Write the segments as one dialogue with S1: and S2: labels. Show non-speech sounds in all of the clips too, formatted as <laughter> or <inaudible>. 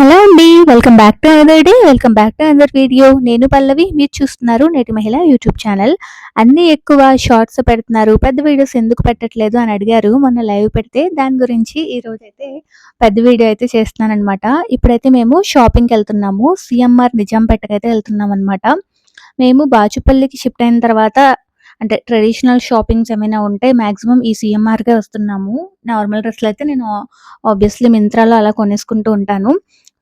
S1: Hello అండి welcome back to another day welcome back to another video నేను పల్లవి మీరు చూస్తున్నారు నేటి మహిళ యూట్యూబ్ ఛానల్. అన్ని ఎక్కువ షార్ట్స్ పెడుతున్నారు పెద్ద వీడియోస్ ఎందుకు పెట్టట్లేదు అని అడిగారు. మొన్న లైవ్ పెడితే దాని గురించి ఈరోజు అయితే పెద్ద వీడియో అయితే చేస్తున్నాను అనమాట ఇప్పుడైతే మేము షాపింగ్కి వెళ్తున్నాము సిఎంఆర్ నిజాంపేటకైతే వెళ్తున్నాం అనమాట మేము బాచుపల్లికి షిఫ్ట్ అయిన తర్వాత అంటే ట్రెడిషనల్ షాపింగ్స్ ఏమైనా ఉంటే మాక్సిమం ఈ సిఎంఆర్గా వస్తున్నాము. నార్మల్ డ్రెస్సులు అయితే నేను ఆబ్వియస్లీ మింత్రాలో అలా కొనేసుకుంటూ ఉంటాను.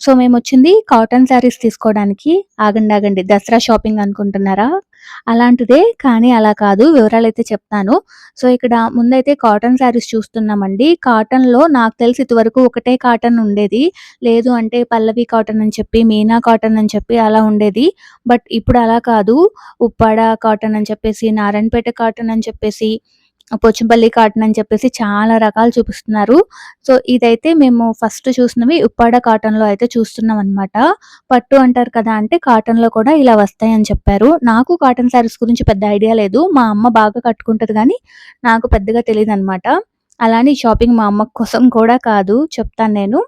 S1: సో మేము వచ్చింది కాటన్ శారీస్ తీసుకోవడానికి. ఆగండి ఆగండి. దసరా షాపింగ్ అనుకుంటున్నారా? అలాంటిదే కానీ అలా కాదు. వివరాలు అయితే చెప్తాను. సో ఇక్కడ ముందైతే కాటన్ శారీస్ చూస్తున్నామండి. కాటన్లో నాకు తెలిసి ఇదివరకు ఒకటే కాటన్ ఉండేది. లేదు అంటే పల్లవి కాటన్ అని చెప్పి మీనా కాటన్ అని చెప్పి అలా ఉండేది. బట్ ఇప్పుడు అలా కాదు. ఉప్పాడ కాటన్ అని చెప్పేసి నారాయణపేట కాటన్ అని చెప్పేసి పోచంపల్లి కాటన్ అని చెప్పేసి చాలా రకాలు చూపిస్తున్నారు. సో ఇదైతే మేము ఫస్ట్ చూసినవి ఉప్పాడ కాటన్లో అయితే చూస్తున్నాం అనమాట పట్టు అంటారు కదా అంటే కాటన్లో కూడా ఇలా వస్తాయని చెప్పారు. నాకు కాటన్ శారీస్ గురించి పెద్ద ఐడియా లేదు. మా అమ్మ బాగా కట్టుకుంటుంది కానీ నాకు పెద్దగా తెలియదు అనమాట అలానే షాపింగ్ మా అమ్మ కోసం కూడా కాదు చెప్తాను నేను.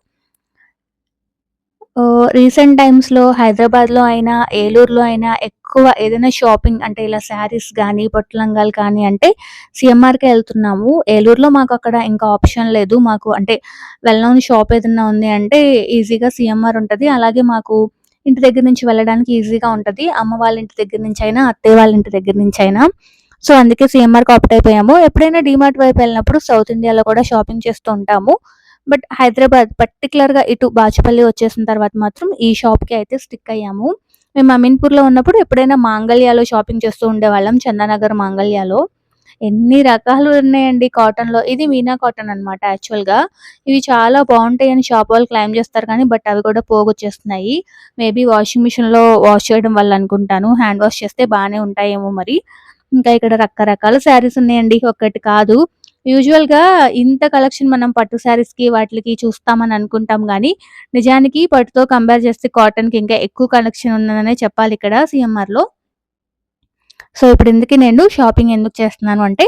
S1: రీసెంట్ టైమ్స్‌లో హైదరాబాద్‌లో అయినా, ఏలూరులో అయినా ఎక్కువ ఏదైనా షాపింగ్ అంటే ఇలా శారీస్ కానీ పొట్టలంగాలు కానీ అంటే సిఎంఆర్కే వెళ్తున్నాము ఏలూరులో మాకు అక్కడ ఇంకా ఆప్షన్ లేదు. మాకు అంటే వెల్ నోన్ షాప్ ఏదైనా ఉంది అంటే ఈజీగా సిఎంఆర్ ఉంటది. అలాగే మాకు ఇంటి దగ్గర నుంచి వెళ్ళడానికి ఈజీగా ఉంటది. అమ్మ వాళ్ళ ఇంటి దగ్గర నుంచి అయినా, అత్తయ్య వాళ్ళ ఇంటి దగ్గర నుంచి అయినా. సో, అందుకే సిఎంఆర్కి ఆప్ట్ అయిపోయాము. ఎప్పుడైనా డీమార్ట్ వైపు వెళ్ళినప్పుడు సౌత్ ఇండియాలో కూడా షాపింగ్ చేస్తూ ఉంటాము. బట్ హైదరాబాద్ పర్టికులర్‌గా ఇటు బాచుపల్లి వచ్చేసిన తర్వాత మాత్రం ఈ షాప్‌కి అయితే స్టిక్ అయ్యాము. మేము అమీన్‌పూర్‌లో ఉన్నప్పుడు ఎప్పుడైనా మాంగళ్యాలో షాపింగ్ చేస్తూ ఉండేవాళ్ళం. చందానగర్ మాంగళ్యాలో. ఎన్ని రకాలు ఉన్నాయండి కాటన్‌లో. ఇది మీనా కాటన్ అన్నమాట యాక్చువల్‌గా. ఇవి చాలా బాగుంటాయి అని షాప్ వాళ్ళు క్లెయిమ్ చేస్తారు కానీ బట్ అవి కూడా పోగొచ్చేస్తున్నాయి. మేబీ వాషింగ్ మిషన్‌లో వాష్ చేయడం వల్ల అనుకుంటాను. హ్యాండ్ వాష్ చేస్తే బాగానే ఉంటాయేమో మరి. ఇంకా ఇక్కడ రకరకాల శారీస్ ఉన్నాయండి. ఒక్కటి కాదు. యూజువల్‌గా ఇంత కలెక్షన్ మనం పట్టు శారీస్‌కి వాటికి చూస్తామని అనుకుంటాం కానీ నిజానికి పట్టుతో కంపేర్ చేస్తే కాటన్‌కి ఇంకా ఎక్కువ కలెక్షన్ ఉన్నదనే చెప్పాలి ఇక్కడ సీఎంఆర్‌లో. సో, ఇప్పుడు ఎందుకు నేను షాపింగ్ ఎందుకు చేస్తున్నాను అంటే,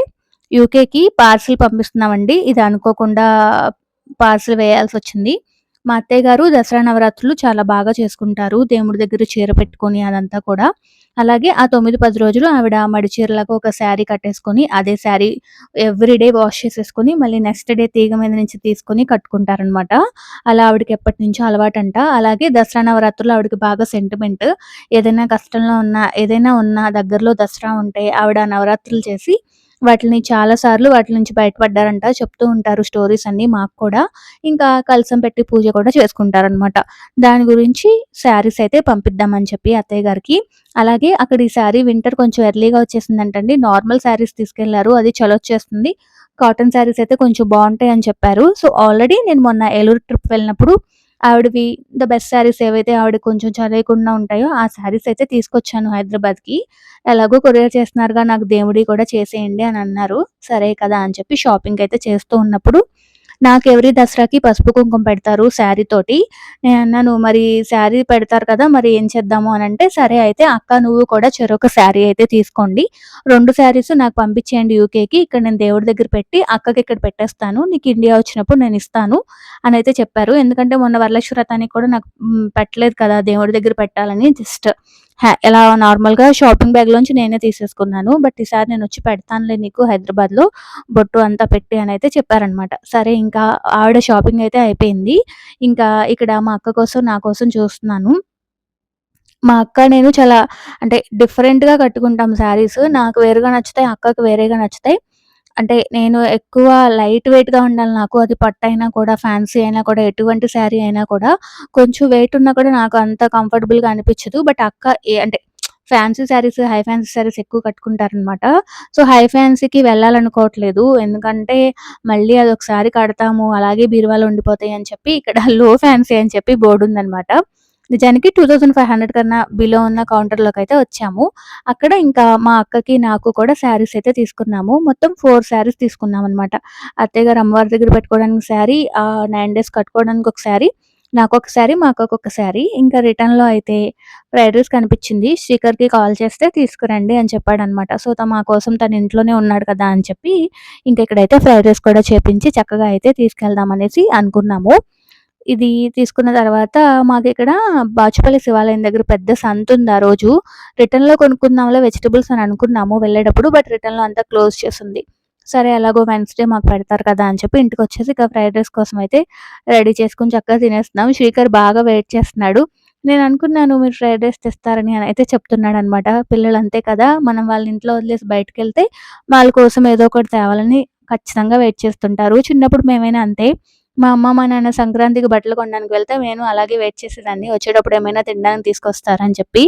S1: యూకేకి పార్సిల్ పంపిస్తున్నామండి. ఇది అనుకోకుండా పార్సిల్ వేయాల్సొచ్చింది. మా అత్తయ్య గారు దసరా నవరాత్రులు చాలా బాగా చేసుకుంటారు. దేవుడి దగ్గర చీర పెట్టుకొని అదంతా కూడా. అలాగే ఆ 9, 10 రోజులు ఆవిడ మడి ఒక శారీ కట్టేసుకొని, అదే శారీ ఎవ్రీడే వాష్ చేసేసుకొని, మళ్ళీ నెక్స్ట్ డే తీగ మీద నుంచి తీసుకొని కట్టుకుంటారనమాట. అలా ఆవిడకి ఎప్పటి నుంచో అలవాటంట. అలాగే దసరా నవరాత్రులు ఆవిడకి బాగా సెంటిమెంట్. ఏదైనా కష్టంలో ఉన్నా, ఏదైనా ఉన్నా దగ్గరలో దసరా ఉంటే ఆవిడ నవరాత్రులు చేసి వాటిని చాలా సార్లు వాటి నుంచి బయటపడ్డారంట. చెప్తూ ఉంటారు స్టోరీస్ అన్ని మాకు కూడా. ఇంకా కలశం పెట్టి పూజ కూడా చేసుకుంటారనమాట. దాని గురించి శారీస్ అయితే పంపిద్దామని చెప్పి అత్తయ్య గారికి. అలాగే అక్కడ ఈ శారీ వింటర్ కొంచెం ఎర్లీగా వచ్చేసిందంటండి. నార్మల్ శారీస్ తీసుకెళ్ళారు. అది చలొచ్చేస్తుంది. కాటన్ శారీస్ అయితే కొంచెం బాగుంటాయి అని చెప్పారు. సో, ఆల్రెడీ నేను మొన్న ఏలూరు ట్రిప్ వెళ్ళినప్పుడు ఆవిడవి ద బెస్ట్ శారీస్ ఏవైతే ఆవిడ కొంచెం చదవకుండా ఉంటాయో ఆ శారీస్ అయితే తీసుకొచ్చాను హైదరాబాద్‌కి. ఎలాగో కొరియర్ చేస్తున్నారుగా నాకు దేవుడి కూడా చేసేయండి అని అన్నారు. సరే కదా అని చెప్పి షాపింగ్ అయితే చేస్తూ ఉన్నప్పుడు నాకు ఎవరి దసరాకి పసుపు కుంకుమ పెడతారు శారీ తోటి. నేనన్నాను మరి శారీ పెడతారు కదా! మరి ఏం చేద్దాము అని అంటే సరే అయితే అక్క నువ్వు కూడా చెరొక శారీ అయితే తీసుకోండి. రెండు శారీస్ నాకు పంపించేయండి యూకేకి. ఇక్కడ నేను దేవుడి దగ్గర పెట్టి అక్కకి ఇక్కడ పెట్టేస్తాను. నీకు ఇండియా వచ్చినప్పుడు నేను ఇస్తాను అని అయితే చెప్పారు. ఎందుకంటే మొన్న వరలక్ష్మి వ్రతానికి కూడా నాకు పెట్టలేదు కదా! దేవుడి దగ్గర పెట్టాలని జస్ట్ ఇలా నార్మల్‌గా షాపింగ్ బ్యాగ్‌లోంచి నేనే తీసేసుకున్నాను. బట్ ఈసారి నేను వచ్చి పెడతానులే నీకు హైదరాబాద్‌లో బొట్టు అంతా పెట్టి అని అయితే చెప్పారనమాట. సరే ఇంకా ఆవిడ షాపింగ్ అయితే అయిపోయింది. ఇంకా ఇక్కడ మా అక్క కోసం, నా కోసం చూస్తున్నాను. మా అక్క నేను చాలా అంటే డిఫరెంట్‌గా కట్టుకుంటాం శారీస్. నాకు వేరుగా నచ్చుతాయి. అక్కకు వేరేగా నచ్చుతాయి. అంటే నేను ఎక్కువ లైట్ వెయిట్‌గా ఉండాలి నాకు. అది పట్టయినా కూడా, ఫ్యాన్సీ అయినా కూడా, ఎటువంటి శారీ అయినా కూడా కొంచెం వెయిట్ ఉన్నా కూడా నాకు అంత కంఫర్టబుల్‌గా అనిపించదు. బట్ అక్క ఏ అంటే fancy saris, high fancy saris ఎక్కువ కట్టుకుంటారనమాట. So, high ఫ్యాన్సీకి వెళ్ళాలనుకోవట్లేదు. ఎందుకంటే మళ్ళీ అది ఒకసారి కడతాము. అలాగే బీరువాలో ఉండిపోతాయి అని చెప్పి ఇక్కడ <laughs> లో ఫ్యాన్సీ అని చెప్పి బోర్డు ఉందనమాట. నిజానికి 2500 కన్నా బిలో ఉన్న కౌంటర్లోకి అయితే వచ్చాము. అక్కడ ఇంకా మా అక్కకి, నాకు కూడా శారీస్ అయితే తీసుకున్నాము. మొత్తం ఫోర్ శారీస్ తీసుకున్నాం అనమాట గారు అమ్మవారి దగ్గర పెట్టుకోవడానికి శారీ, నైన్ డేస్ కట్టుకోవడానికి ఒక శారీ, నాకొక శారీ, మా అక్కకొక శారీ. ఇంకా రిటర్న్‌లో అయితే ఫ్రైడ్ రైస్ కనిపించింది. శ్రీకర్‌కి కాల్ చేస్తే తీసుకురండి అని చెప్పాడనమాట. సో, త మా కోసం తను ఇంట్లోనే ఉన్నాడు కదా! అని చెప్పి ఇంకా ఇక్కడైతే ఫ్రైడ్ రైస్ కూడా చేపించి చక్కగా అయితే తీసుకెళ్దాం అనేసి అనుకున్నాము. ఇది తీసుకున్న తర్వాత మాకు ఇక్కడ బాచుపల్లి శివాలయం దగ్గర పెద్ద సంతుంది ఆ రోజు. రిటర్న్‌లో కొనుక్కుందాంలో వెజిటబుల్స్ అని అనుకున్నాము వెళ్ళేటప్పుడు. బట్ రిటర్న్‌లో అంతా క్లోజ్ చేసింది సరే ఎలాగో వెన్స్‌డే మాకు పెడతారు కదా! అని చెప్పి ఇంటికి వచ్చేసి ఇక ఫ్రైడ్ రైస్ కోసం అయితే రెడీ చేసుకొని చక్కగా తినేస్తున్నాం. శ్రీకర్ బాగా వెయిట్ చేస్తున్నాడు. నేను అనుకున్నాను మీరు ఫ్రైడ్ రైస్ తెస్తారని అని అయితే చెప్తున్నాడనమాట. పిల్లలు అంతే కదా! మనం వాళ్ళ ఇంట్లో వదిలేసి బయటికెళ్తే వాళ్ళ కోసం ఏదో ఒకటి తేవాలని ఖచ్చితంగా వెయిట్ చేస్తుంటారు. చిన్నప్పుడు మేమైనా అంతే. మా అమ్మ, మా నాన్న సంక్రాంతికి బట్టలు కొనడానికి వెళ్తే నేను అలాగే వెయిట్ చేసేదాన్ని. వచ్చేటప్పుడు ఏమైనా తినడానికి తీసుకొస్తారని చెప్పి.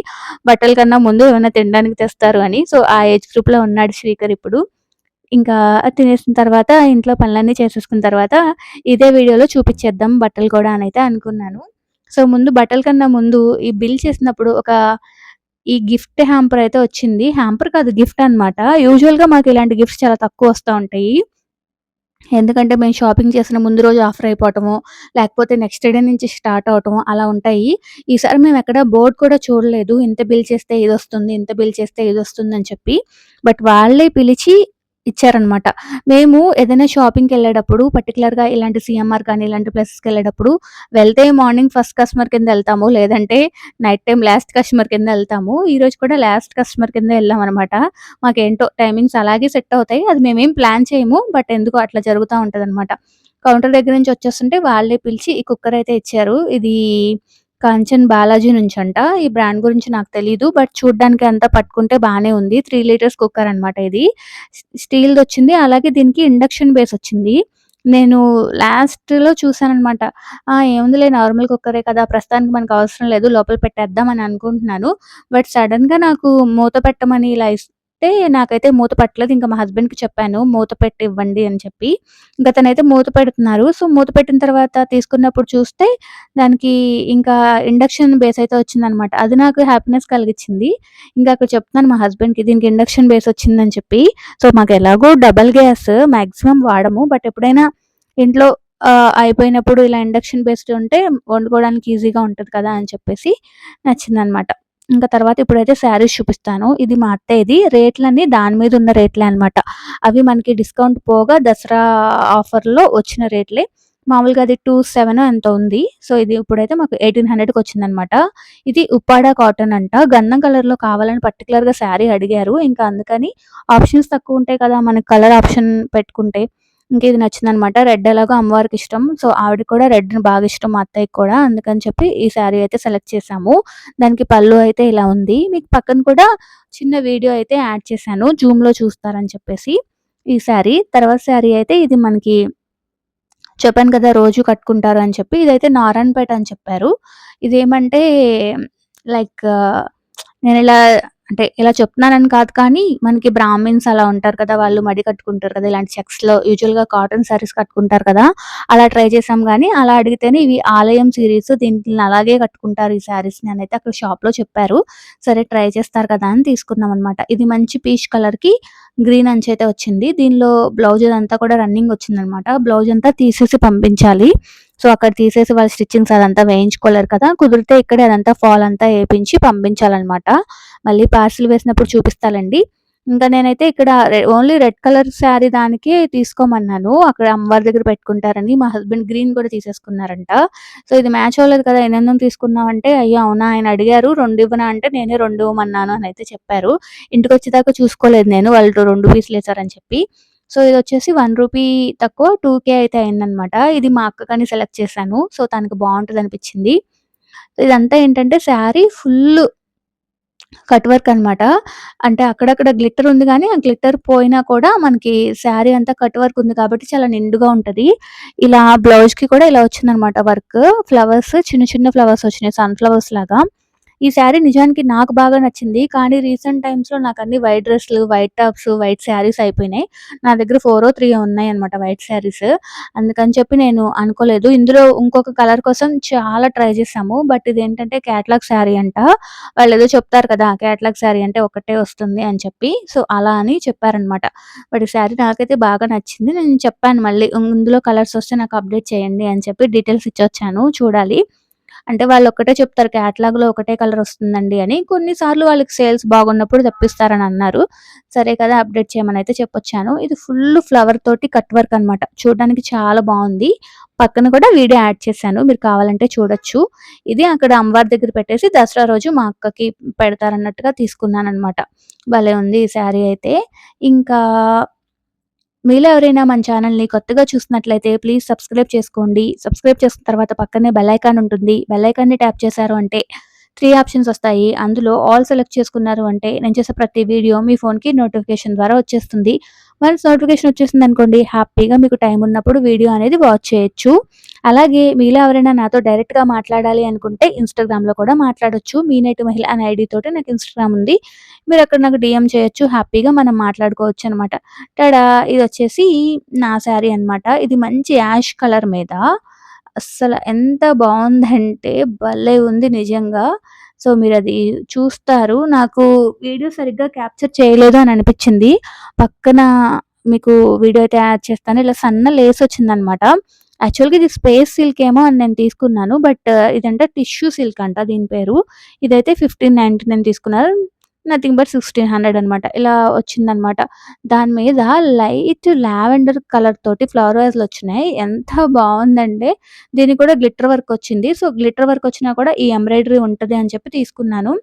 S1: బట్టల కన్నా ముందు ఏమైనా తినడానికి తెస్తారు అని. సో, ఆ ఏజ్ గ్రూప్‌లో ఉన్నాడు శ్రీకర్ ఇప్పుడు. ఇంకా తినేసిన తర్వాత ఇంట్లో పనులన్నీ చేసేసుకున్న తర్వాత ఇదే వీడియోలో చూపించేద్దాం బట్టలు కూడా అనైతే అనుకున్నాను. సో, ముందు బట్టల కన్నా ముందు ఈ బిల్ చేసినప్పుడు ఒక ఈ గిఫ్ట్ హ్యాంపర్ అయితే వచ్చింది. హ్యాంపర్ కాదు గిఫ్ట్ అనమాట. యూజువల్‌గా మాకు ఇలాంటి గిఫ్ట్స్ చాలా తక్కువ వస్తూ ఉంటాయి. ఎందుకంటే మేము షాపింగ్ చేసిన ముందు రోజు ఆఫర్ అయిపోవటము, లేకపోతే నెక్స్ట్ డే నుంచి స్టార్ట్ అవటము అలా ఉంటాయి. ఈసారి మేము ఎక్కడ బోర్డు కూడా చూడలేదు. ఇంత బిల్ చేస్తే ఇదొస్తుంది, ఇంత బిల్ చేస్తే ఇదొస్తుందని చెప్పి. బట్ వాళ్ళే పిలిచి ఇచ్చారనమాట. మేము ఏదైనా షాపింగ్‌కెళ్ళేటప్పుడు పర్టికులర్గా ఇలాంటి సిఎంఆర్ కానీ, ఇలాంటి ప్లేసెస్‌కెళ్ళేటప్పుడు వెళ్తే మార్నింగ్ ఫస్ట్ కస్టమర్ కింద వెళ్తాము లేదంటే నైట్ టైం లాస్ట్ కస్టమర్ కింద వెళ్తాము ఈరోజు కూడా లాస్ట్ కస్టమర్ కింద ఎళ్ళామనమాట. మాకేంటో టైమింగ్స్ అలాగే సెట్ అవుతాయి. అది మేమేం ప్లాన్ చేయము. బట్ ఎందుకు అట్లా జరుగుతా ఉంటుంది కౌంటర్ దగ్గర నుంచి వచ్చేస్తుంటే వాళ్ళే పిలిచి ఈ కుక్కర్ అయితే ఇచ్చారు. ఇది కాంచన్ బాలాజీ నుంచంట. ఈ బ్రాండ్ గురించి నాకు తెలీదు. బట్ చూడ్డానికి అంతా పట్టుకుంటే బానే ఉంది. త్రీ లీటర్స్ కుక్కర్ అనమాట ఇది. స్టీల్‌దొచ్చింది. అలాగే దీనికి ఇండక్షన్ బేస్ వచ్చింది. నేను లాస్ట్‌లో చూసానమాట ఏముందిలే నార్మల్ కుక్కరే కదా! ప్రస్తుతానికి మనకు అవసరం లేదు. లోపల పెట్టేద్దాం అని అనుకుంటున్నాను. బట్ సడన్గా నాకు మూత పెట్టమని ఇలా ఇస్తే నాకైతే మూత పట్టలేదు. ఇంకా మా హస్బెండ్‌కి చెప్పాను. మూత పెట్టి ఇవ్వండి అని చెప్పి. ఇంకా తనైతే మూత పెడుతున్నారు. సో, మూత పెట్టిన తర్వాత తీసుకున్నప్పుడు చూస్తే దానికి ఇంకా ఇండక్షన్ బేస్ అయితే వచ్చిందనమాట. అది నాకు హ్యాపీనెస్ కలిగించింది ఇంకా అక్కడ చెప్తున్నాను మా హస్బెండ్‌కి దీనికి ఇండక్షన్ బేస్ వచ్చిందని చెప్పి. సో, మాకు ఎలాగో డబుల్ గ్యాస్ మ్యాక్సిమం వాడము. బట్ ఎప్పుడైనా ఇంట్లో అయిపోయినప్పుడు ఇలా ఇండక్షన్ బేస్డ్ ఉంటే వండుకోవడానికి ఈజీగా ఉంటుంది కదా! అని చెప్పేసి నచ్చిందనమాట. ఇంకా తర్వాత ఇప్పుడైతే శారీస్ చూపిస్తాను. ఇది మా అత్తయ్యది. రేట్లన్నీ దాని మీద ఉన్న రేట్లే అనమాట. అవి మనకి డిస్కౌంట్ పోగా దసరా ఆఫర్‌లో వచ్చిన రేట్లే. మామూలుగా అది టూ సెవెన్ ఎంత ఉంది. సో, ఇది ఇప్పుడైతే మాకు 1800కి వచ్చిందనమాట. ఇది ఉప్పాడ కాటన్ అంట. గంధం కలర్‌లో కావాలని పర్టికులర్గా శారీ అడిగారు. ఇంకా అందుకని ఆప్షన్స్ తక్కువ ఉంటాయి కదా! మనకి కలర్ ఆప్షన్ పెట్టుకుంటే. ఇంక ఇది నచ్చిందనమాట. రెడ్ ఎలాగో అమ్మవారికి ఇష్టం. సో, ఆవిడకి కూడా రెడ్ బాగా ఇష్టం మా అత్తయ్యకి కూడా. అందుకని చెప్పి ఈ శారీ అయితే సెలెక్ట్ చేశాము. దానికి పళ్ళు అయితే ఇలా ఉంది. మీకు పక్కన కూడా చిన్న వీడియో అయితే యాడ్ చేశాను. జూమ్‌లో చూస్తారని చెప్పేసి. ఈ శారీ. తర్వాత శారీ అయితే ఇది మనకి చెప్పాను కదా! రోజు కట్టుకుంటారు అని చెప్పి. ఇదైతే నారాయణపేట అని చెప్పారు. ఇదేమంటే లైక్ నేను ఇలా అంటే ఇలా చెప్తున్నానని కాదు కానీ మనకి బ్రాహ్మిన్స్ అలా ఉంటారు కదా! వాళ్ళు మడి కట్టుకుంటారు కదా! ఇలాంటి చెక్స్‌లో యూజువల్‌గా కాటన్ శారీస్ కట్టుకుంటారు కదా! అలా ట్రై చేసాం కానీ అలా అడిగితేనే ఇవి ఆలయం సిరీస్ దీంట్లో అలాగే కట్టుకుంటారు ఈ శారీస్‌ని అయితే అక్కడ షాప్‌లో చెప్పారు. సరే ట్రై చేస్తారు కదా! అని తీసుకున్నాం అనమాట. ఇది మంచి పీచ్ కలర్‌కి గ్రీన్ అంచు అయితే వచ్చింది. దీనిలో బ్లౌజ్ అంతా కూడా రన్నింగ్ వచ్చిందనమాట. బ్లౌజ్ అంతా తీసేసి పంపించాలి. సో, అక్కడ తీసేసి వాళ్ళు స్టిచ్చింగ్స్ అదంతా వేయించుకోలేరు కదా! కుదిరితే ఇక్కడే అదంతా ఫాల్ అంతా వేపించి పంపించాలన్నమాట మళ్ళీ పార్సిల్ వేసినప్పుడు చూపిస్తానండి ఇంకా నేనైతే ఇక్కడ ఓన్లీ రెడ్ కలర్ శారీ దానికి తీసుకోమన్నాను. అక్కడ అమ్మవారి దగ్గర పెట్టుకుంటారని. మా హస్బెండ్ గ్రీన్ కూడా తీసేసుకున్నారంట. సో, ఇది మ్యాచ్ అవ్వలేదు కదా! ఎన్నెందుకు తీసుకున్నామంటే అయ్యో! అవునా ఆయన అడిగారు రెండు ఇవ్వనా అంటే నేనే రెండు ఇవ్వమన్నాను అని అయితే చెప్పారు. ఇంటికి వచ్చేదాకా చూసుకోలేదు నేను. వాళ్ళు రెండు పీసులు వేసారని చెప్పి. సో, ఇది వచ్చేసి వన్ రూపీ తక్కువ టూ కే అయితే అయిందనమాట. ఇది మా అక్కకని సెలెక్ట్ చేశాను. సో, తనకి అనిపించింది ఇదంతా ఏంటంటే శారీ ఫుల్ కట్ వర్క్ అనమాట. అంటే అక్కడక్కడ గ్లిట్టర్ ఉంది కానీ ఆ గ్లిట్టర్ పోయినా కూడా మనకి శారీ అంతా కట్ వర్క్ ఉంది కాబట్టి చాలా నిండుగా ఉంటది. ఇలా బ్లౌజ్‌కి కూడా ఇలా వచ్చిందనమాట వర్క్. ఫ్లవర్స్ చిన్న చిన్న ఫ్లవర్స్ వచ్చినాయి. సన్ ఫ్లవర్స్ లాగా. ఈ శారీ నిజానికి నాకు బాగా నచ్చింది. కానీ రీసెంట్ టైమ్స్‌లో అన్ని వైట్ డ్రెస్‌లు, వైట్ టాప్స్, వైట్ శారీస్ అయిపోయినాయి. నా దగ్గర ఫోరో, ఉన్నాయి ఉన్నాయన్నమాట వైట్ శారీస్. అందుకని చెప్పి నేను అనుకోలేదు. ఇందులో ఇంకొక కలర్ కోసం చాలా ట్రై చేసాము. బట్ ఇది ఏంటంటే క్యాటలాగ్ శారీ అంట. వాళ్ళు ఏదో చెప్తారు కదా! క్యాటలాగ్ శారీ అంటే ఒకటే వస్తుంది అని చెప్పి. సో, అలా అని చెప్పారనమాట. బట్ ఈ శారీ నాకైతే బాగా నచ్చింది. నేను చెప్పాను మళ్ళీ ఇందులో కలర్స్ వస్తే నాకు అప్డేట్ చేయండి అని చెప్పి డీటెయిల్స్ ఇచ్చొచ్చాను. చూడాలి. అంటే వాళ్ళు ఒకటే చెప్తారు క్యాటలాగ్‌లో ఒకటే కలర్ వస్తుందండి అని. కొన్ని సార్లు వాళ్ళకి సేల్స్ బాగున్నప్పుడు తప్పిస్తారని అన్నారు. సరే కదా! అప్డేట్ చేయమని అయితే చెప్పొచ్చాను. ఇది ఫుల్ ఫ్లవర్ తోటి కట్ వర్క్ అనమాట. చూడడానికి చాలా బాగుంది పక్కన కూడా వీడియో యాడ్ చేశాను మీరు కావాలంటే చూడొచ్చు ఇది అక్కడ అమ్మవారి దగ్గర పెట్టేసి దసరా రోజు మా అక్కకి పెడతారన్నట్టుగా తీసుకున్నాను అనమాట భలే ఉంది ఈ శారీ అయితే ఇంకా మీలో ఎవరైనా మన ఛానల్ని కొత్తగా చూసినట్లయితే ప్లీజ్ సబ్స్క్రైబ్ చేసుకోండి. సబ్స్క్రైబ్ చేసిన తర్వాత పక్కనే బెల్ ఐకాన్ ఉంటుంది. బెల్ ఐకాన్ని ట్యాప్ చేశారు అంటే త్రీ ఆప్షన్స్ వస్తాయి. అందులో ఆల్ సెలెక్ట్ చేసుకున్నారు అంటే నేను చేసే ప్రతి వీడియో మీ ఫోన్కి నోటిఫికేషన్ ద్వారా వచ్చేస్తుంది. వన్స్ నోటిఫికేషన్ వచ్చేసింది అనుకోండి హ్యాపీగా మీకు టైం ఉన్నప్పుడు వీడియో అనేది వాచ్ చేయొచ్చు. అలాగే మీలో ఎవరైనా నాతో డైరెక్ట్గా మాట్లాడాలి అనుకుంటే ఇన్స్టాగ్రామ్లో కూడా మాట్లాడొచ్చు. మీ నైట్ మహిళ అనే ఐడి తోటి నాకు ఇన్స్టాగ్రామ్ ఉంది. మీరు అక్కడ నాకు డిఎం చేయొచ్చు. హ్యాపీగా మనం మాట్లాడుకోవచ్చు అనమాట టడా ఇది వచ్చేసి నా శారీ అనమాట ఇది మంచి యాష్ కలర్ మీద అస్సలు ఎంత బాగుందంటే భలే ఉంది నిజంగా. సో మీరు అది చూస్తారు. నాకు వీడియో సరిగ్గా క్యాప్చర్ చేయలేదు అని అనిపించింది. పక్కన మీకు వీడియో అయితే యాడ్ చేస్తాను. ఇలా సన్న లేస్ వచ్చిందనమాట. యాక్చువల్గా ఇది స్పేస్ సిల్క్ ఏమో అని నేను తీసుకున్నాను. బట్ ఇదంటే టిష్యూ సిల్క్ అంట దీని పేరు. ఇదైతే ఫిఫ్టీన్ నైన్టీ నైన్ తీసుకున్నారు. నథింగ్ బట్ సిక్స్టీన్ హండ్రెడ్ అనమాట ఇలా వచ్చిందనమాట దాని మీద లైట్ లావెండర్ కలర్ తోటి ఫ్లవర్ వైజ్లు వచ్చినాయి. ఎంత బాగుందంటే దీనికి కూడా గ్లిటర్ వర్క్ వచ్చింది. సో గ్లిటర్ వర్క్ వచ్చినా కూడా ఈ ఎంబ్రాయిడరీ ఉంటుంది అని చెప్పి తీసుకున్నాను.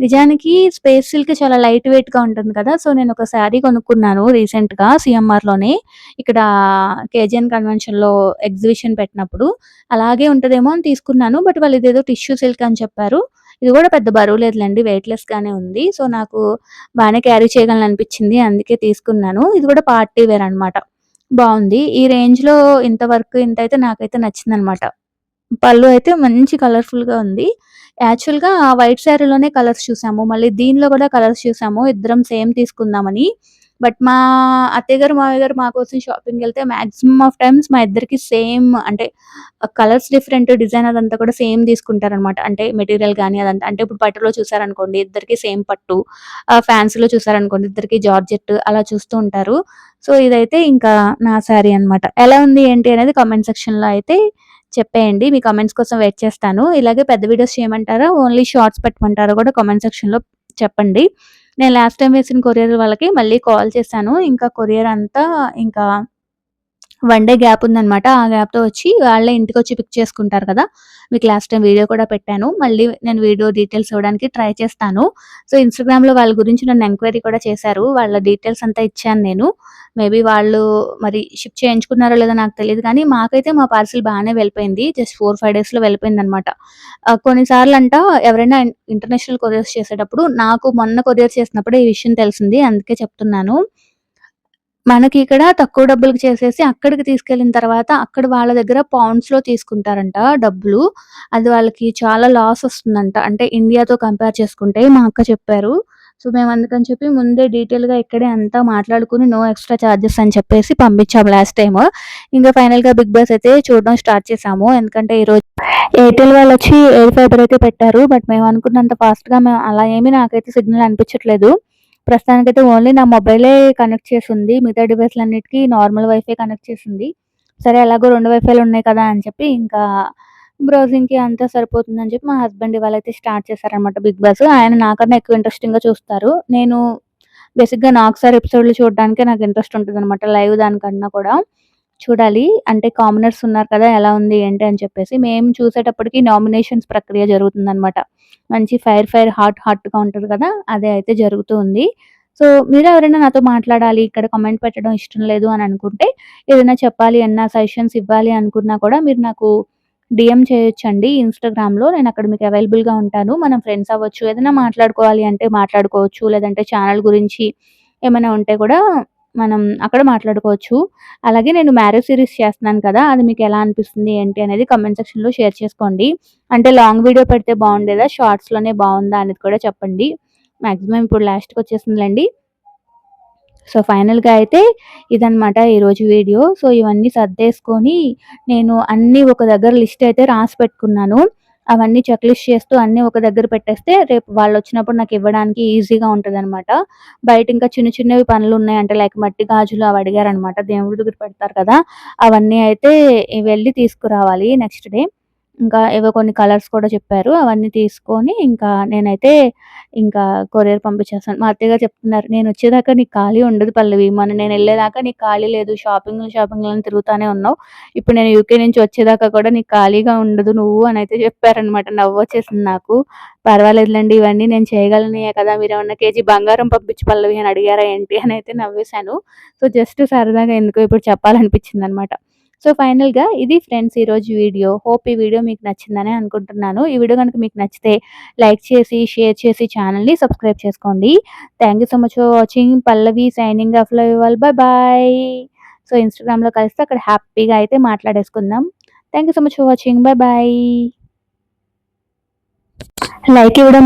S1: నిజానికి స్పేస్ సిల్క్ చాలా లైట్ వెయిట్గా ఉంటుంది కదా. సో నేను ఒక శారీ కొనుక్కున్నాను రీసెంట్గా సిఎంఆర్లోనే. ఇక్కడ కేజీఎన్ కన్వెన్షన్లో ఎగ్జిబిషన్ పెట్టినప్పుడు. అలాగే ఉంటదేమో అని తీసుకున్నాను. బట్ వాళ్ళు ఇదేదో టిష్యూ సిల్క్ అని చెప్పారు. ఇది కూడా పెద్ద బరువు లేదులేండి వెయిట్లెస్ గానే ఉంది. సో నాకు బాగానే క్యారీ చేయగలను అనిపించింది అందుకే తీసుకున్నాను. ఇది కూడా పార్టీ వేర్ అనమాట బాగుంది. ఈ రేంజ్లో ఇంత వర్క్ ఇంత అయితే నాకైతే నచ్చింది అనమాట పళ్ళు అయితే మంచి కలర్ఫుల్గా ఉంది. యాక్చువల్గా వైట్ శారీలోనే కలర్స్ చూసాము. మళ్ళీ దీనిలో కూడా కలర్స్ చూసాము. ఇద్దరం సేమ్ తీసుకుందామని. బట్ మా అత్తయ్య గారు మావయ్య గారు మా కోసం షాపింగ్ వెళ్తే మాక్సిమం ఆఫ్ టైమ్స్ మా ఇద్దరికి సేమ్ అంటే కలర్స్ డిఫరెంట్ డిజైన్ అదంతా కూడా సేమ్ తీసుకుంటారనమాట అంటే మెటీరియల్ కానీ అదంతా అంటే ఇప్పుడు పట్టులో చూసారనుకోండి ఇద్దరికి సేమ్ పట్టు. ఫ్యాన్సీలో చూసారనుకోండి ఇద్దరికి జార్జెట్ అలా చూస్తూ ఉంటారు. సో ఇదైతే ఇంకా నా శారీ అనమాట ఎలా ఉంది ఏంటి అనేది కామెంట్ సెక్షన్లో అయితే చెప్పేయండి. మీ కమెంట్స్ కోసం వెయిట్ చేస్తాను. ఇలాగే పెద్ద వీడియోస్ చేయమంటారా ఓన్లీ షార్ట్స్ పెట్టమంటారా కూడా కామెంట్ సెక్షన్లో చెప్పండి. నేను లాస్ట్ టైం వేసిన కొరియర్ వాళ్ళకి మళ్ళీ కాల్ చేశాను. ఇంకా కొరియర్ అంతా ఇంకా వన్ డే గ్యాప్ ఉందనమాట ఆ గ్యాప్తో వచ్చి వాళ్ళే ఇంటికి వచ్చి పిక్ చేసుకుంటారు కదా. మీకు లాస్ట్ టైం వీడియో కూడా పెట్టాను. మళ్ళీ నేను వీడియో డీటెయిల్స్ ఇవ్వడానికి ట్రై చేస్తాను. సో ఇన్స్టాగ్రామ్లో వాళ్ళ గురించి నన్ను ఎంక్వైరీ కూడా చేశారు. వాళ్ళ డీటెయిల్స్ అంతా ఇచ్చాను నేను. మేబీ వాళ్ళు మరి షిప్ చేయించుకున్నారో లేదో నాకు తెలియదు కానీ మాకైతే మా పార్సిల్ బాగానే వెళ్ళిపోయింది. జస్ట్ ఫోర్ ఫైవ్ డేస్లో వెళ్ళిపోయింది అనమాట కొన్నిసార్లు అంట ఎవరైనా ఇంటర్నేషనల్ కొరియర్స్ చేసేటప్పుడు నాకు మొన్న కొరియర్ చేసినప్పుడు ఈ విషయం తెలిసింది. అందుకే చెప్తున్నాను. మనకి ఇక్కడ తక్కువ డబ్బులకు చేసేసి అక్కడికి తీసుకెళ్ళిన తర్వాత అక్కడ వాళ్ళ దగ్గర పౌండ్స్లో తీసుకుంటారంట డబ్బులు. అది వాళ్ళకి చాలా లాస్ వస్తుందంట. అంటే ఇండియాతో కంపేర్ చేసుకుంటే మా అక్క చెప్పారు. సో మేము అందుకని చెప్పి ముందే డీటెయిల్గా ఇక్కడే అంతా మాట్లాడుకుని నో ఎక్స్ట్రా చార్జెస్ అని చెప్పేసి పంపించాము లాస్ట్ టైం ఇంకా ఫైనల్గా బిగ్ బాస్ అయితే చూడడం స్టార్ట్ చేసాము ఎందుకంటే ఈ రోజు ఎయిర్టెల్ వాళ్ళు వచ్చి ఎయిర్ ఫైబర్ అయితే పెట్టారు. బట్ మేము అనుకున్నంత ఫాస్ట్గా మేము అలా ఏమీ నాకైతే సిగ్నల్ అనిపించట్లేదు. ప్రస్తుతానికైతే ఓన్లీ నా మొబైలే కనెక్ట్ చేసి ఉంది మిగతా డివైస్లన్నిటికీ నార్మల్ వైఫై కనెక్ట్ చేసి ఉంది సరే ఎలాగో రెండు వైఫైలు ఉన్నాయి కదా అని చెప్పి ఇంకా బ్రౌజింగ్కి అంతా సరిపోతుందని చెప్పి మా హస్బెండ్ ఇవాళ అయితే స్టార్ట్ చేశారనమాట బిగ్ బాస్. ఆయన నాకన్నా ఎక్కువ ఇంట్రెస్టింగ్గా చూస్తారు. నేను బేసిక్గా నాకు సార్ ఎపిసోడ్లు చూడడానికే నాకు ఇంట్రెస్ట్ ఉంటుంది అనమాట లైవ్ దానికన్నా కూడా. చూడాలి. అంటే కామనర్స్ ఉన్నారు కదా ఎలా ఉంది ఏంటి అని చెప్పేసి మేము చూసేటప్పటికి నామినేషన్స్ ప్రక్రియ జరుగుతుందన్నమాట. మంచి ఫైర్ ఫైర్ హాట్ హాట్గా ఉంటుంది కదా అదే అయితే జరుగుతూ ఉంది. సో మీరు ఎవరైనా నాతో మాట్లాడాలి ఇక్కడ కామెంట్ పెట్టడం ఇష్టం లేదు అని అనుకుంటే ఏదైనా చెప్పాలి అన్నా సజెషన్స్ ఇవ్వాలి అనుకున్నా కూడా మీరు నాకు డిఎం చేయొచ్చండి ఇన్స్టాగ్రామ్లో నేను అక్కడ మీకు అవైలబుల్గా ఉంటాను. మనం ఫ్రెండ్స్ అవ్వచ్చు. ఏదైనా మాట్లాడుకోవాలి అంటే మాట్లాడుకోవచ్చు. లేదంటే ఛానల్ గురించి ఏమైనా ఉంటే కూడా మనం అక్కడ మాట్లాడుకోవచ్చు. అలాగే నేను మ్యారేజ్ సిరీస్ చేస్తున్నాను కదా అది మీకు ఎలా అనిపిస్తుంది ఏంటి అనేది కమెంట్ సెక్షన్లో షేర్ చేసుకోండి. అంటే లాంగ్ వీడియో పెడితే బాగుండేదా షార్ట్స్లోనే బాగుందా అనేది కూడా చెప్పండి. మ్యాక్సిమం ఇప్పుడు లాస్ట్కి వచ్చేసిందిలేండి. సో ఫైనల్గా అయితే ఇదనమాట ఈరోజు వీడియో సో ఇవన్నీ సర్దేసుకొని నేను అన్నీ ఒక దగ్గర లిస్ట్ అయితే రాసి పెట్టుకున్నాను. అవన్నీ చెక్ లిస్ట్ చేస్తూ అన్నీ ఒక దగ్గర పెట్టేస్తే రేపు వాళ్ళు వచ్చినప్పుడు నాకు ఇవ్వడానికి ఈజీగా ఉంటుంది అనమాట బయట ఇంకా చిన్న చిన్నవి పనులు ఉన్నాయంటే లైక్ మట్టి గాజులు అవి అడిగారనమాట దేవుడి దగ్గర పెడతారు కదా అవన్నీ అయితే వెళ్ళి తీసుకురావాలి నెక్స్ట్ డే. ఇంకా ఏవో కొన్ని కలర్స్ కూడా చెప్పారు. అవన్నీ తీసుకొని ఇంకా నేనైతే ఇంకా కొరియర్ పంపించేస్తాను మా అత్తయ్య గారు చెప్తున్నారు, "నేనొచ్చేదాకా నీకు ఖాళీ ఉండదు పల్లవి. మొన్న నేనెళ్ళేదాకా నీకు ఖాళీ లేదు. షాపింగ్‌లు, షాపింగ్‌లని తిరుగుతానే ఉన్నావు. ఇప్పుడు నేను యూకే నుంచి వచ్చేదాకా కూడా నీకు ఖాళీగా ఉండదు నువ్వు" అని అయితే చెప్పారనమాట. నవ్వొచ్చేసింది నాకు. పర్వాలేదులేండి ఇవన్నీ నేను చేయగలనే కదా! మీరు ఏమన్నా కేజీ బంగారం పంపించి పల్లవి అని అడిగారా ఏంటి అని అయితే నవ్వేశాను. సో, జస్ట్ సరదాగా ఎందుకో ఇప్పుడు చెప్పాలనిపించింది అనమాట సో, ఫైనల్‌గా ఇది ఫ్రెండ్స్ ఈరోజు వీడియో. హోప్ ఈ వీడియో మీకు నచ్చిందనే అనుకుంటున్నాను. ఈ వీడియో కనుక మీకు నచ్చితే లైక్ చేసి, షేర్ చేసి ఛానల్ని సబ్స్క్రైబ్ చేసుకోండి. Thank you so much for watching. Pallavi signing off. Love ఇవాల్ bye bye. So, ఇన్‌స్టాగ్రామ్‌లో కలిస్తే అక్కడ హ్యాపీగా అయితే మాట్లాడేసుకుందాం. Thank you so much for watching. Bye bye. Like ఇవ్వడం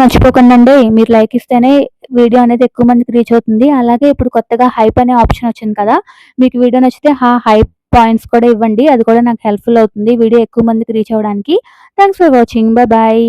S1: అండి మీరు లైక్ ఇస్తేనే వీడియో అనేది ఎక్కువ మందికి రీచ్ అవుతుంది. అలాగే ఇప్పుడు కొత్తగా హైప్ అనే ఆప్షన్ వచ్చింది కదా! మీకు వీడియో నచ్చితే ఆ హైప్ పాయింట్స్ కూడా ఇవ్వండి. అది కూడా నాకు హెల్ప్‌ఫుల్ అవుతుంది. వీడియో ఎక్కువ మందికి రీచ్ అవ్వడానికి. Thanks for watching. Bye bye.